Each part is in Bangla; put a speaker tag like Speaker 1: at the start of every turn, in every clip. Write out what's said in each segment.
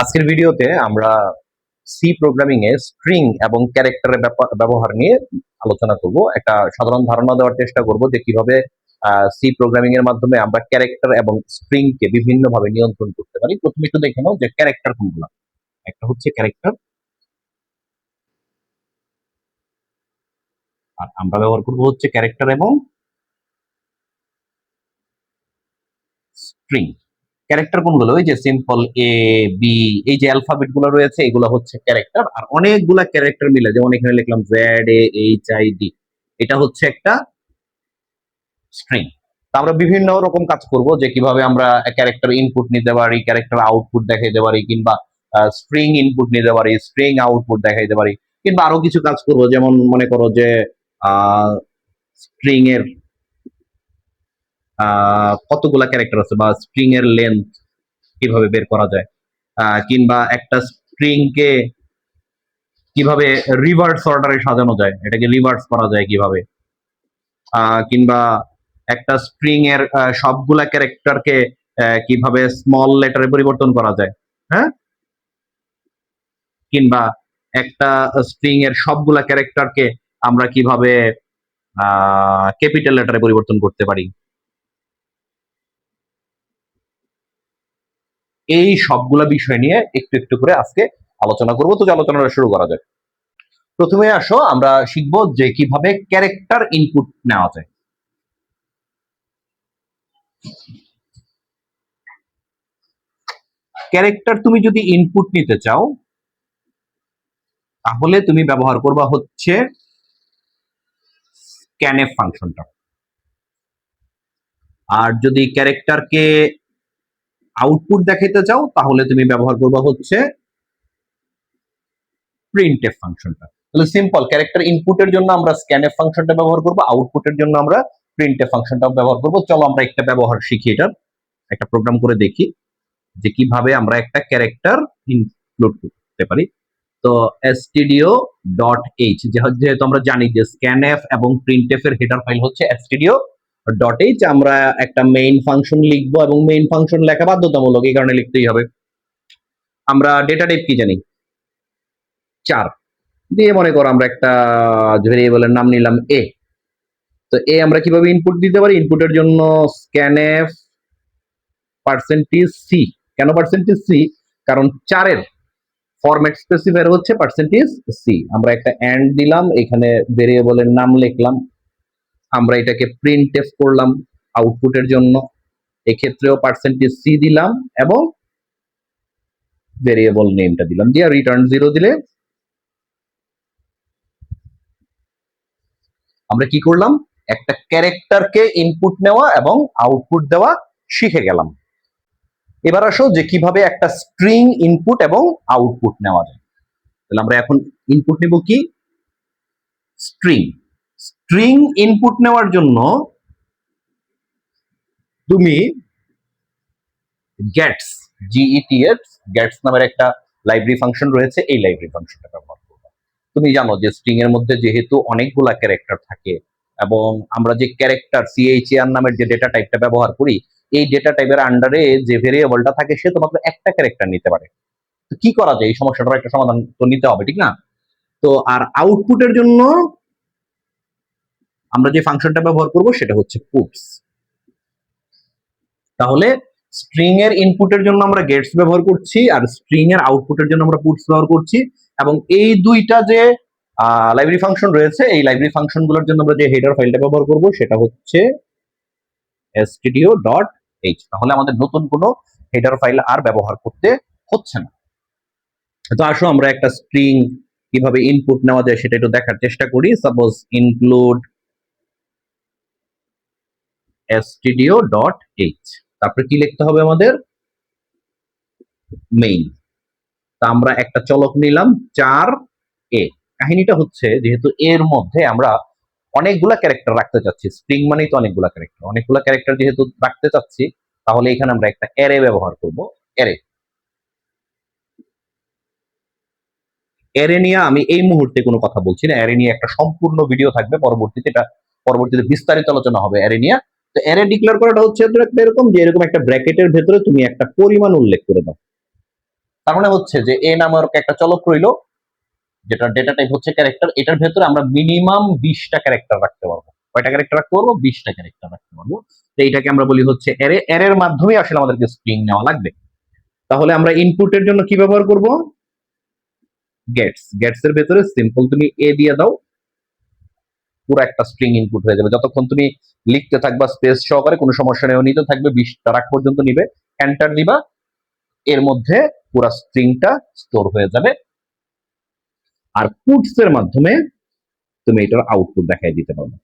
Speaker 1: আজকের ভিডিওতে আমরা সি প্রোগ্রামিং এ স্ট্রিং এবং ক্যারেক্টারের ব্যবহার নিয়ে আলোচনা করব। একটা সাধারণ ধারণা দেওয়ার চেষ্টা করব যে কীভাবে সি প্রোগ্রামিং এর মাধ্যমে আমরা ক্যারেক্টার এবং স্ট্রিং কে বিভিন্ন ভাবে নিয়ন্ত্রণ করতে পারি। প্রথমে একটু দেখে নাও যে ক্যারেক্টার কোনগুলো। একটা হচ্ছে ক্যারেক্টার আর আমরা ব্যবহার করব হচ্ছে ক্যারেক্টার এবং স্ট্রিং ক্যারেক্টার কোনগুলো? ওই যে সিম্পল এ বি এই যে অ্যালফাবেটগুলো রয়েছে, এগুলো হচ্ছে ক্যারেক্টার আর অনেকগুলা ক্যারেক্টার মিলে, যেমন এখানে লিখলাম Z A H I D এটা হচ্ছে একটা স্ট্রিং আমরা বিভিন্ন রকম কাজ করব, যে কীভাবে আমরা ক্যারেক্টার ইনপুট নিতে পারি ক্যারেক্টার আউটপুট দেখাইতে পারি, কিংবা স্ট্রিং ইনপুট নিতে পারি স্ট্রিং আউটপুট দেখাইতে পারি, কিংবা আরও কিছু কাজ করব, যেমন মনে করো যে স্ট্রিং এর কতগুলা ক্যারেক্টার আছে বা স্ট্রিং এর লেন্থ কীভাবে বের করা যায়? কিংবা একটা স্ট্রিং কে কীভাবে রিভার্স অর্ডারে সাজানো যায়? এটাকে রিভার্স করা যায় কীভাবে? কিংবা একটা স্ট্রিং এর সবগুলা ক্যারেক্টারকে কীভাবে স্মল লেটারে পরিবর্তন করা যায়? হ্যাঁ? কিংবা একটা স্ট্রিং এর সবগুলা ক্যারেক্টারকে আমরা কীভাবে ক্যাপিটাল লেটারে পরিবর্তন করতে পারি? এই সবগুলা বিষয় নিয়ে একটু একটু করে আজকে আলোচনা করব। তো আলোচনাটা শুরু করা যায় প্রথমে আসো, আমরা শিখব যে কীভাবে ক্যারেক্টার ইনপুট নেওয়া যায়। ক্যারেক্টার তুমি যদি ইনপুট নিতে চাও, তাহলে তুমি ব্যবহার করবা হচ্ছে স্ক্যানএফ ফাংশনটা আর যদি ক্যারেক্টারকে আউটপুট দেখাইতে চাও, তাহলে তুমি ব্যবহার করবা হচ্ছে প্রিন্টএফ ফাংশনটা তাহলে সিম্পল ক্যারেক্টার ইনপুটের জন্য আমরা স্ক্যানএফ ফাংশনটা ব্যবহার করব আউটপুটের জন্য আমরা প্রিন্টএফ ফাংশনটা ব্যবহার করব। চলো আমরা একটা ব্যবহার শিখি এটার, একটা প্রোগ্রাম করে দেখি যে কীভাবে আমরা একটা ক্যারেক্টার ইনক্লুড করতে পারি। তো stdio ডট এইচ যেহেতু আমরা জানি যে স্ক্যানএফ এবং প্রিন্টএফ এর হেডার ফাইল হচ্ছে stdio ডট এইচ আমরা একটা মেইন ফাংশন লিখব এবং মেইন ফাংশন লেখা বাধ্যতামূলক, এই কারণে লিখতেই হবে। আমরা ডেটা টাইপ কি জানি? চার। দিয়ে মনে করো আমরা একটা ভেরিয়েবলের নাম নিলাম এ তো এ আমরা কীভাবে ইনপুট দিতে পারি? ইনপুটের জন্য স্ক্যানএফ পার্সেন্টেজ সি কেন পার্সেন্টেজ সি কারণ চারের ফরম্যাট স্পেসিফায়ার হচ্ছে পার্সেন্টেজ সি আমরা একটা অ্যান্ড দিলাম, এখানে ভেরিয়েবলের নাম লিখলাম আমরা এটাকে প্রিন্ট টেস্ট করলাম আউটপুটের জন্য। এক্ষেত্রেও পার্সেন্টেজ সি দিলাম এবং ভেরিয়েবল নেমটা দিলাম। দিয়ে রিটার্ন জিরো দিলে আমরা কি করলাম? একটা ক্যারেক্টারকে ইনপুট নেওয়া এবং আউটপুট দেওয়া শিখে গেলাম। এবার আসো যে কীভাবে একটা স্ট্রিং ইনপুট এবং আউটপুট নেওয়া যায়। তাহলে আমরা এখন ইনপুট নেব কি? স্ট্রিং স্ট্রিং ইনপুট নেওয়ার জন্য তুমি গেটস জিইটিএস গেটস নামের একটা লাইব্রেরি ফাংশন রয়েছে, এই লাইব্রেরি ফাংশনটা ব্যবহার করবে। তুমি জানো যে স্ট্রিং এর মধ্যে যেহেতু অনেকগুলা ক্যারেক্টার থাকে এবং আমরা যে ক্যারেক্টার সিএইচআর নামের যে ডেটা টাইপটা ব্যবহার করি, এই ডেটা টাইপের আন্ডারে যে ভেরিয়েবলটা থাকে, সে তো মাত্র একটা ক্যারেক্টার নিতে পারে। তো কি করা যায়? এই সমস্যাটার একটা সমাধান তো নিতে হবে, ঠিক না? তো আর আউটপুটের জন্য আমরা যে ফাংশনটা ব্যবহার করব সেটা হচ্ছে পুটস তাহলে স্ট্রিং এর ইনপুটের জন্য আমরা গেটস ব্যবহার করছি আর স্ট্রিং এর আউটপুটের জন্য আমরা পুটস ব্যবহার করছি এবং এই দুইটা যে লাইব্রেরি ফাংশন রয়েছে, এই লাইব্রেরি ফাংশনগুলোর জন্য আমরা যে হেডার ফাইলটা ব্যবহার করব সেটা হচ্ছে stdio ডট এইচ তাহলে আমাদের নতুন কোনো হেডার ফাইল আর ব্যবহার করতে হচ্ছে না। তো আসো আমরা একটা স্ট্রিং কীভাবে ইনপুট নেওয়া যায় সেটা একটু দেখার চেষ্টা করি। Suppose include stdio dot H তারপরে কি লিখতে হবে আমাদের? মেইন তা আমরা একটা চলক নিলাম, চার এ কাহিনীটা হচ্ছে, যেহেতু এর মধ্যে আমরা অনেকগুলা ক্যারেক্টার রাখতে চাচ্ছি স্ট্রিং মানেই তো অনেকগুলা ক্যারেক্টার অনেকগুলা ক্যারেক্টার যেহেতু রাখতে চাচ্ছি, তাহলে এখানে আমরা একটা অ্যারে ব্যবহার করব অ্যারে অ্যারে নিয়ে আমি এই মুহূর্তে কোনো কথা বলছি না। অ্যারে নিয়ে একটা সম্পূর্ণ ভিডিও থাকবে, পরবর্তীতে এটা, পরবর্তীতে বিস্তারিত আলোচনা হবে অ্যারে নিয়ে। তো অ্যারে ডিক্লেয়ার করাটা হচ্ছে একটা এরকম যে এরকম একটা ব্র্যাকেটের ভেতরে তুমি একটা পরিমাণ উল্লেখ করে দাও। তার মানে হচ্ছে যে এ নামক একটা চলক রইল, যেটা ডেটা টাইপ হচ্ছে ক্যারেক্টার এটার ভেতরে আমরা মিনিমাম বিশটা ক্যারেক্টার রাখতে পারব। কয়টা ক্যারেক্টার রাখতে পারব? বিশটা ক্যারেক্টার রাখতে পারব। তো এইটাকে আমরা বলি হচ্ছে এরে এর মাধ্যমে আসলে আমাদেরকে স্ট্রিং নেওয়া লাগবে। তাহলে আমরা ইনপুটের জন্য কি ব্যবহার করব? গেটস গেটস এর ভেতরে সিম্পল তুমি এ দিয়ে দাও। পুরো একটা স্ট্রিং ইনপুট হয়ে যাবে। যতক্ষণ তুমি লিখতে থাকবা স্পেস সহকারে, কোনো সমস্যা নেই। নিতে থাকবে বিশটা রাখ পর্যন্ত নিবে। এন্টার দিবা এর মধ্যে পুরো স্ট্রিংটা স্টোর হয়ে যাবে। আর পুটস এর মাধ্যমে তুমি এটার আউটপুট দেখাই দিতে পারবে।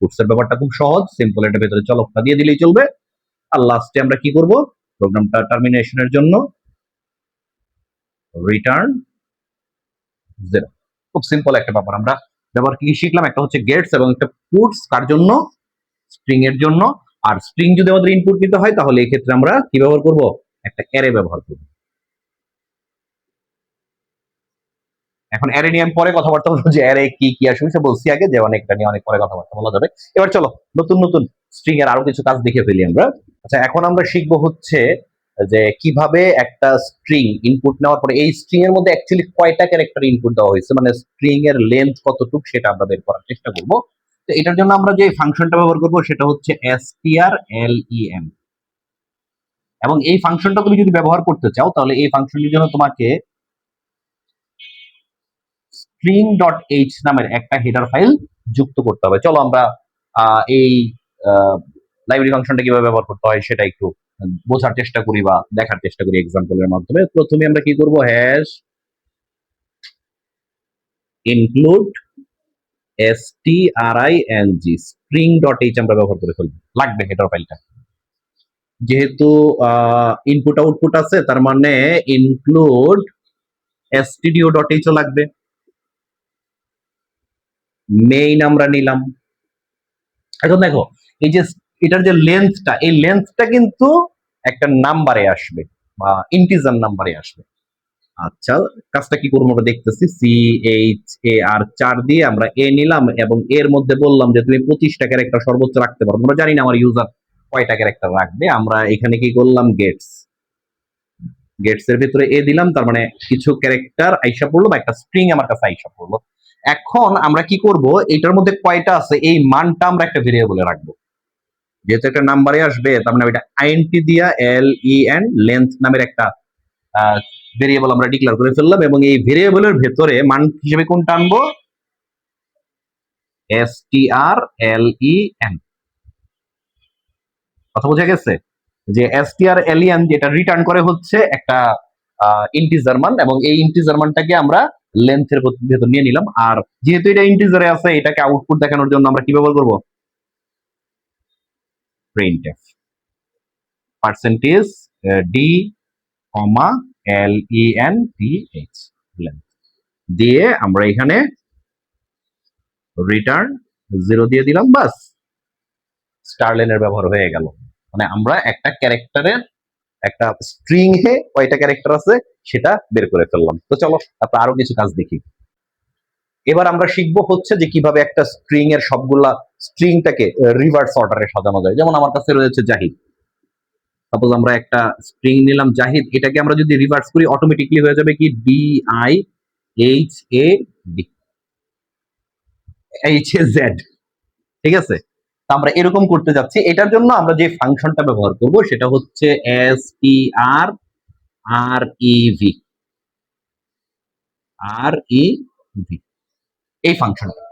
Speaker 1: পুটস এর ব্যাপারটা খুব সহজ সিম্পল এটার ভেতরে চলকটা দিয়ে দিলেই চলবে। আর লাস্টে আমরা কি করব? প্রোগ্রামটা টার্মিনেশনের জন্য রিটার্ন জিরো খুব সিম্পল একটা ব্যাপার। আমরা ব্যাপার কি শিখলাম? একটা হচ্ছে গেটস এবং একটা পুটস কার জন্য? স্ট্রিং এর জন্য। আর স্ট্রিং যদি আমাদের ইনপুট নিতে হয়, তাহলে এই ক্ষেত্রে আমরা কি ব্যবহার করব? একটা অ্যারে ব্যবহার করব। এখন অ্যারে নিয়ে আমি পরে কথাবার্তা বলব যে অ্যারে কি কি আসবে, সে বলছি আগে, যে অনেকটা নিয়ে অনেক পরে কথাবার্তা বলা যাবে। এবার চলো, নতুন নতুন স্ট্রিং এর আরও কিছু কাজ দেখে ফেলি আমরা। আচ্ছা এখন আমরা শিখব হচ্ছে যে কীভাবে একটা স্ট্রিং ইনপুট নেওয়ার পরে, এই স্ট্রিং এর মধ্যে অ্যাকচুয়ালি কয়টা ক্যারেক্টার ইনপুট দেওয়া হয়েছে? মানে স্ট্রিং এর লেন্থ কতটুকু সেটা আমরা বের করার চেষ্টা করব। তো এটার জন্য আমরা যে ফাংশনটা ব্যবহার করব সেটা হচ্ছে strlen এবং এই ফাংশনটা তুমি যদি ব্যবহার করতে চাও, তাহলে এই ফাংশনটির জন্য তোমাকে string ডট এইচ নামের একটা হেডার ফাইল যুক্ত করতে হবে। চলো আমরা এই লাইব্রেরি ফাংশনটা কীভাবে ব্যবহার করতে হয় সেটা একটু বোঝার চেষ্টা করি বা দেখার চেষ্টা করি এক্সাম্পলের মাধ্যমে, প্রথমে আমরা কি করব? Hash include S T R I N G string dot H আমরা ব্যবহার করে ফেলব। লাগবে হেডার ফাইলটা যেহেতু ইনপুট আউটপুট আছে, তার মানে ইনক্লুড stdio ডট এইচ লাগবে। মেইন আমরা নিলাম। এখন দেখো, এই যে, এটার যে লেন্থটা এই লেন্থটা কিন্তু একটা নাম্বারে আসবে বা ইন্টিজার নাম্বারে আসবে। আচ্ছা কাজটা কি করব আমরা দেখতেছি। সি এইচ এ আর চার দিয়ে আমরা এ নিলাম এবং এর মধ্যে বললাম যে তুমি পঁচিশটা ক্যারেক্টার সর্বোচ্চ রাখতে পারো। আমরা জানি না আমার ইউজার কয়টা ক্যারেক্টার রাখবে। আমরা এখানে কি করলাম? গেটস গেটস এর ভিতরে এ দিলাম, তার মানে কিছু ক্যারেক্টার আইসা পড়ল বা একটা স্ট্রিং আমার কাছে আইসা পড়ল। এখন আমরা কি করব? এটার মধ্যে কয়টা আছে? এই মানটা আমরা একটা ভেরিয়েবলে রাখব। যেহেতু একটা নাম্বারে আসবে, তার মানে ওইটা আইএনটি দিয়া এল ই এন লেন্থ নামের একটা ভেরিয়েবল আমরা ডিক্লেয়ার করে ফেললাম এবং এই ভেরিয়েবলের ভেতরে মান হিসেবে কোন টানবো S T R L E N কথা বোঝা গেছে? যে S T R L E N যেটা রিটার্ন করে হচ্ছে একটা ইন্টিজার মান এবং এই ইন্টিজার মানটাকে আমরা লেন্থের ভেতর নিয়ে নিলাম। আর যেহেতু এটা ইন্টিজারে আছে, এটাকে আউটপুট দেখানোর জন্য আমরা কি ব্যবহার করব? Printf percentage uh, d comma l e n t h. Length. দিয়ে আমরা এখানে রিটার্ন জিরো দিয়ে দিলাম বাস। স্টারলেনের ব্যবহার হয়ে গেল। মানে আমরা একটা ক্যারেক্টারের একটা স্ট্রিং এ কয়টা ক্যারেক্টার আছে সেটা বের করে ফেললাম। তো চলো তারপর আরও কিছু কাজ দেখি। এবার আমরা শিখব হচ্ছে যে কীভাবে একটা স্ট্রিং এর সবগুলা স্ট্রিংটাকে রিভার্স অর্ডারে সাজানো যায়। যেমন আমার কাছে রয়েছে জাহিদ। সাপোজ আমরা একটা স্ট্রিং নিলাম জাহিদ, এটাকে আমরা যদি রিভার্স করি অটোমেটিকলি হয়ে যাবে কি? D I H A D H A Z ঠিক আছে? তো আমরা এরকম করতে যাচ্ছি। এটার জন্য আমরা যে ফাংশনটা ব্যবহার করব, সেটা হচ্ছে S E R R E V R E V এই ফাংশনটা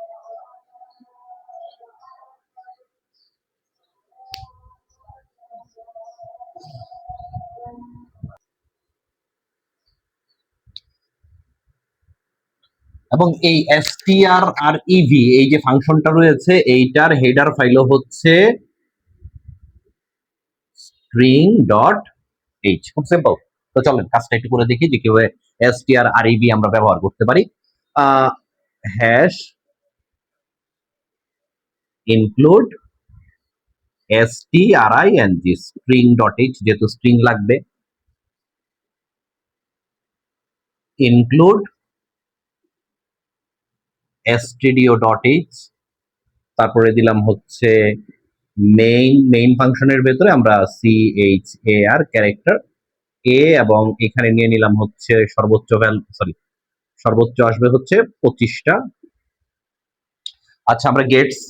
Speaker 1: এবং এই str আর ev, এই যে ফাংশনটা রয়েছে, এইটার হেডার ফাইলও হচ্ছে string ডট h খুব সিম্পল তো চলেন, কাজটা একটু করে দেখি যে কীভাবে str আর ev আমরা ব্যবহার করতে পারি। Hash include string string dot h, যেহেতু স্ট্রিং লাগবে। ইনক্লুড তারপরে দিলাম হচ্ছে মেইন মেইন ফাংশনের ভেতরে আমরা C H A R character A এবং এখানে নিয়ে নিলাম হচ্ছে সর্বোচ্চ ভ্যালু সরি সর্বোচ্চ আসবে হচ্ছে পঁচিশটা। আচ্ছা আমরা গেটস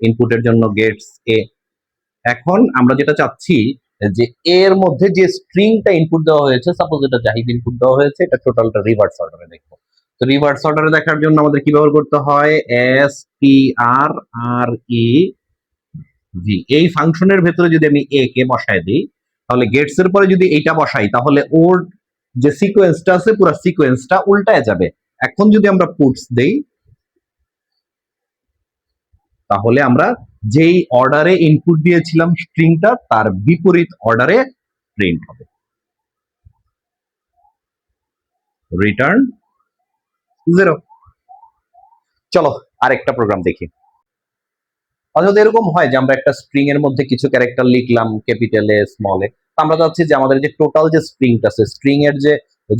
Speaker 1: ইনপুটের জন্য গেটস এ এখন আমরা যেটা চাচ্ছি, যে এর মধ্যে যে স্ট্রিংটা ইনপুট দেওয়া হয়েছে সাপোজ এটা জাহিদ ইনপুট দেওয়া হয়েছে, এটা টোটালটা রিভার্স অর্ডারে দেখব। তো রিভার্স অর্ডারে দেখার জন্য আমাদের কি ব্যবহার করতে হয়? এস পি আর আর ই জি এই ফাংশনের ভেতরে যদি আমি এ কে বসায় দিই, তাহলে গেটস এর পরে যদি এইটা বসাই, তাহলে ওর যে সিকোয়েন্সটা আছে, পুরো সিকোয়েন্সটা উল্টায় যাবে। এখন যদি আমরা পুটস দেই, তাহলে আমরা যেই অর্ডারে ইনপুট দিয়েছিলাম স্ট্রিংটা তার বিপরীত অর্ডারে প্রিন্ট হবে। রিটার্ন জিরো চলো, আরেকটা প্রোগ্রাম দেখি। অর্থাৎ এরকম হয় যে আমরা একটা স্ট্রিং এর মধ্যে কিছু ক্যারেক্টার লিখলাম ক্যাপিটালে স্মলে আমরা চাচ্ছি যে আমাদের যে টোটাল যে স্ট্রিংটা আছে স্ট্রিং এর যে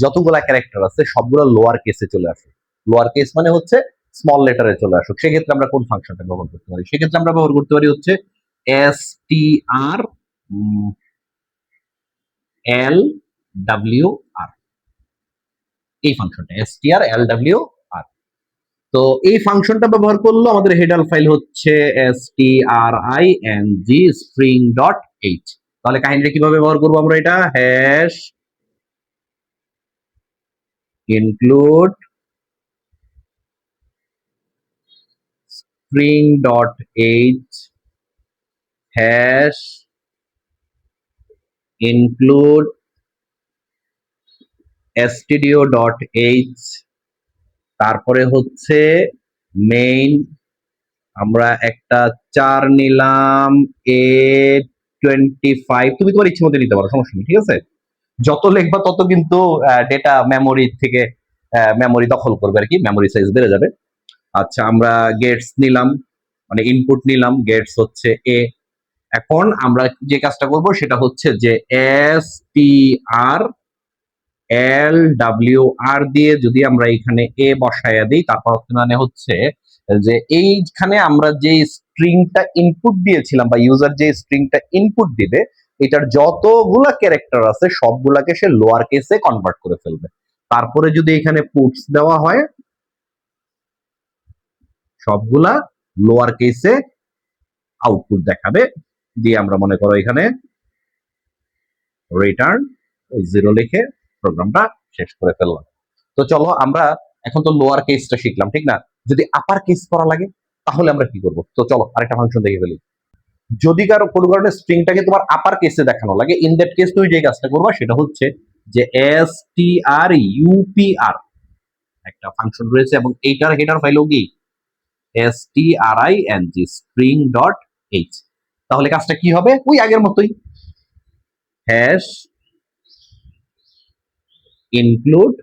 Speaker 1: যতগুলা ক্যারেক্টার আছে, সবগুলো লোয়ার কেসে চলে আসে লোয়ার কেস মানে হচ্ছে স্মল লেটারে চলে আসুক। সেক্ষেত্রে আমরা কোন ফাংশনটা ব্যবহার করতে পারি? সেক্ষেত্রে আমরা ব্যবহার করতে পারি হচ্ছে S T R L W R এই ফাংশনটা S T R L W R তো এই ফাংশনটা ব্যবহার করল আমাদের হেডার ফাইল হচ্ছে S T R I N G string dot H তাহলে কাহিনীটা কীভাবে ব্যবহার করব আমরা এটা? Hash include string dot h hash include stdio dot h তারপরে হচ্ছে মেইন আমরা একটা চার নিলাম এ টোয়েন্টি ফাইভ তুমি তোমার ইচ্ছে মতো নিতে পারো, সমস্যা নেই, ঠিক আছে? যত লিখবা তত কিন্তু ডেটা মেমোরি থেকে মেমোরি দখল করবে আর কি মেমোরি সাইজ বেড়ে যাবে। আচ্ছা আমরা গেটস নিলাম মানে ইনপুট নিলাম গেটস হচ্ছে এ এখন আমরা যে কাজটা করব সেটা হচ্ছে যে S T R L W R দিয়ে যদি আমরা এখানে এ বসায়া দিই, তারপর মানে হচ্ছে যে এইখানে আমরা যে স্ট্রিংটা ইনপুট দিয়েছিলাম বা ইউজার যে স্ট্রিংটা ইনপুট দিবে, এটার যতগুলা ক্যারেক্টার আছে, সবগুলাকে সে লোয়ার কেসে কনভার্ট করে ফেলবে। তারপরে যদি এখানে পুটস দেওয়া হয়, সবগুলা লোয়ার কেসে আউটপুট দেখাবে। দিয়ে আমরা মনে করো এখানে রিটার্ন জিরো লিখে প্রোগ্রামটা শেষ করে ফেললাম। তো চলো আমরা এখন তো লোয়ার কেসটা শিখলাম, ঠিক না? যদি আপার কেস করা লাগে তাহলে আমরা কি করব? তো চলো, আরেকটা ফাংশন দেখে ফেলি। যদি কারও কোনো কারণে স্ট্রিংটাকে তোমার আপার কেসে দেখানো লাগে ইন দ্যাট কেস তুমি যে কাজটা করবা, সেটা হচ্ছে যে এস টি আর ইউপিআর একটা ফাংশন রয়েছে, এবং এইটার হেডার ফাইলও কি? S T R I N G string dot H তাহলে কাজটা কি হবে? ওই আগের মতোই। Hash include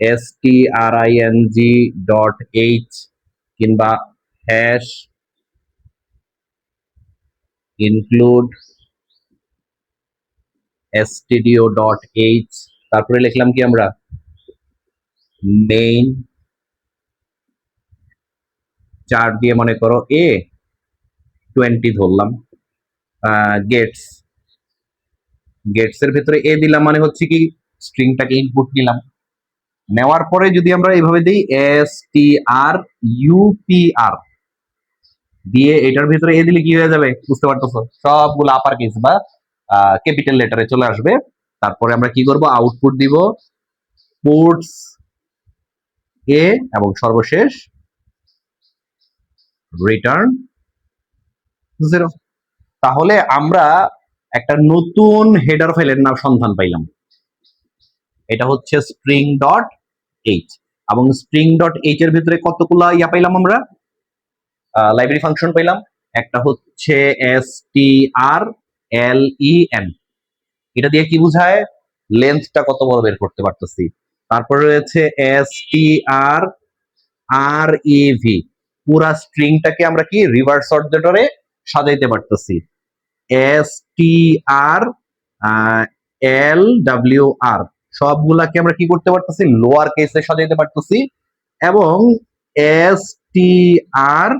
Speaker 1: S T R I N G dot H কিংবা hash include stdio dot H তারপরে লিখলাম কি আমরা? মেইন চার দিয়ে মনে করো এ টোয়েন্টি ধরলাম। গেটস গেটস এর ভেতরে এ দিলাম মানে হচ্ছে কি? স্ট্রিংটাকে ইনপুট নিলাম। নেওয়ার পরে যদি আমরা এইভাবে দিই এস টি আর ইউপিআর দিয়ে এটার ভিতরে এ দিলে কি হয়ে যাবে? বুঝতে পারতেছো? সবগুলো আপার কেস বা ক্যাপিটাল লেটারে চলে আসবে। তারপরে আমরা কি করব? আউটপুট দিব। পুটস এ এবং সর্বশেষ রিটার্ন জিরো তাহলে আমরা একটা নতুন হেডার ফাইলের নাম সন্ধান পাইলাম। এটা হচ্ছে স্প্রিং ডট এইচ এবং স্ট্রিং ডট এইচ এর ভিতরে কতগুলা ইয়া পাইলাম আমরা? লাইব্রেরি ফাংশন পাইলাম। একটা হচ্ছে S T R L E N এটা দিয়ে কি বোঝায়? লেন্থটা কত বড় বের করতে পারতেছি। তারপরে রয়েছে S T R R E V পুরা স্ট্রিংটাকে আমরা কি? রিভার্স অর্ডারে সাজাইতে পারতেছি। S T R L W R সবগুলাকে আমরা কি করতে পারতেছি? লোয়ার কেসে সাজাইতে পারতেছি। এবং এস টি আর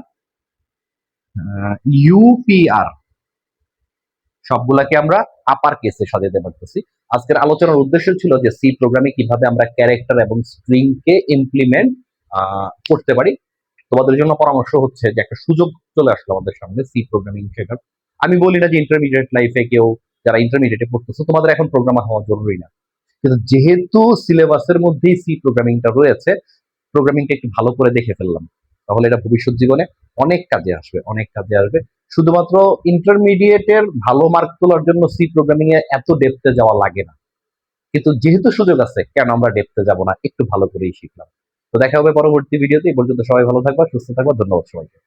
Speaker 1: ইউপিআর সবগুলাকে আমরা আপার কেসে সাজাতে পারতেছি। আজকের আলোচনার উদ্দেশ্য ছিল যে সি প্রোগ্রামে কীভাবে আমরা ক্যারেক্টার এবং স্ট্রিং কে ইমপ্লিমেন্ট করতে পারি। তোমাদের জন্য পরামর্শ হচ্ছে যে একটা সুযোগ চলে আসলো আমাদের সামনে সি প্রোগ্রামিং শেখার। আমি বলি না যে ইন্টারমিডিয়েট লাইফে কেউ, যারা ইন্টারমিডিয়েটে পড়তেছে, তোমাদের এখন প্রোগ্রামার হওয়া জরুরি না। কিন্তু যেহেতু সিলেবাসের মধ্যেই সি প্রোগ্রামিংটা রয়েছে প্রোগ্রামিংটা একটু ভালো করে দেখে ফেললাম। তাহলে এটা ভবিষ্যৎ জীবনে অনেক কাজে আসবে, অনেক কাজে আসবে। শুধুমাত্র ইন্টারমিডিয়েটের ভালো মার্ক তোলার জন্য সি প্রোগ্রামিং এ এত ডেপথে যাওয়া লাগে না। কিন্তু যেহেতু সুযোগ আছে, কেন আমরা ডেপথে যাব না? একটু ভালো করেই শিখলাম। তো দেখা হবে পরবর্তী ভিডিওতে এই পর্যন্ত সবাই ভালো থাকবা, সুস্থ থাকবা। ধন্যবাদ সবাইকে।